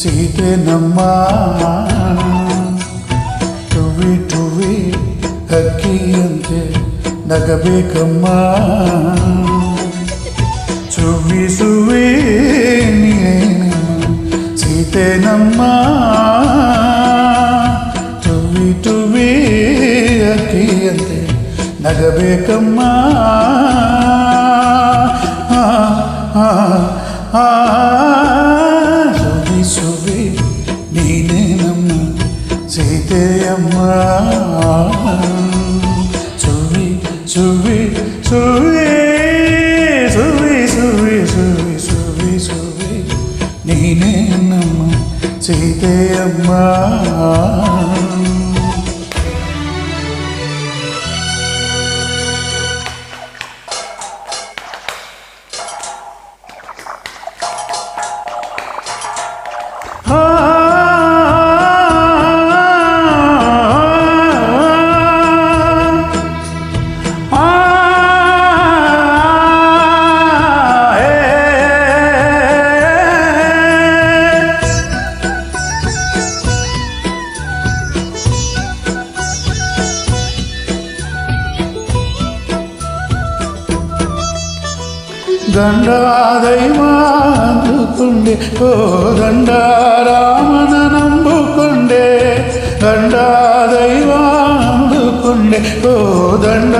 ಸೀತೆನಮ್ಮ ಟುವಿ ಟುವಿ ಹಕ್ಕಿಯಂತೆ ನಗಬೇಕಮ್ಮ ಚುವಿಸುವೆ ನೀನೇನು ಸೀತೆನಮ್ಮ ಟುವಿ ಟುವಿ ಹಕ್ಕಿಯಂತೆ ನಗಬೇಕಮ್ಮ ಆ ಆ ಆ యేసువే నేనేనమ్మా సీతేయమ్మా సువి సువి సువి సువి సువి సువి సువి సువి నేనేనమ్మా సీతేయమ్మా ದಂಡಾದೈ ಮಾಂದುಕೊಂಡೆ ಓ ದಂಡ ರಾಮನ ನಂಬುಕೊಂಡೆ ದಂಡಾದೈ ಮಾಂದುಕೊಂಡೆ ಓ ದಂಡ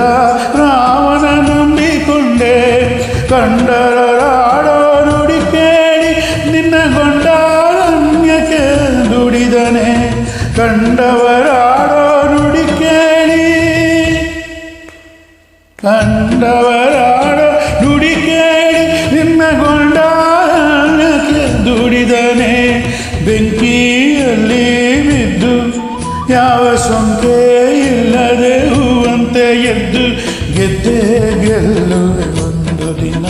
ರಾಮನ ನಂಬಿಕೊಂಡೆ ಕಂಡರಾಡೋ ನುಡಿ ಕೇಳಿ ನಿನ್ನ ಗೊಂಡಾರಣ್ಯಕ್ಕೆ ದುಡಿದನೆ ಕಂಡವರಾಡೋ ನುಡಿ ಕೇಳಿ ಕಂಡವರಾಡೋ ನುಡಿ ಕೇಳಿ ಯಾವ ಸೊಂಕೆ ಇಲ್ಲದೆ ಹೂವಂತೆ ಎದ್ದು ಗೆದ್ದೆ ಗೆಲ್ಲುವೆ ಒಂದು ದಿನ.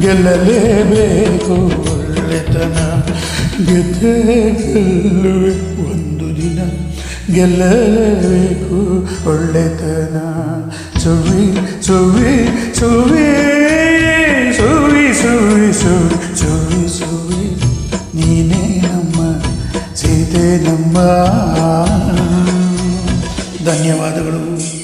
ಗೆಲ್ಲಲೇಬೇಕು ಒಳ್ಳೆತನ. ಗೆದ್ದೆ ಗೆಲ್ಲುವೆ ಒಂದು ದಿನ. ಗೆಲ್ಲಲೇಬೇಕು ಒಳ್ಳೆತನ. ಸುವಿ ಸುವಿ ಸುವಿ ನಮ್ಮ ಧನ್ಯವಾದಗಳು.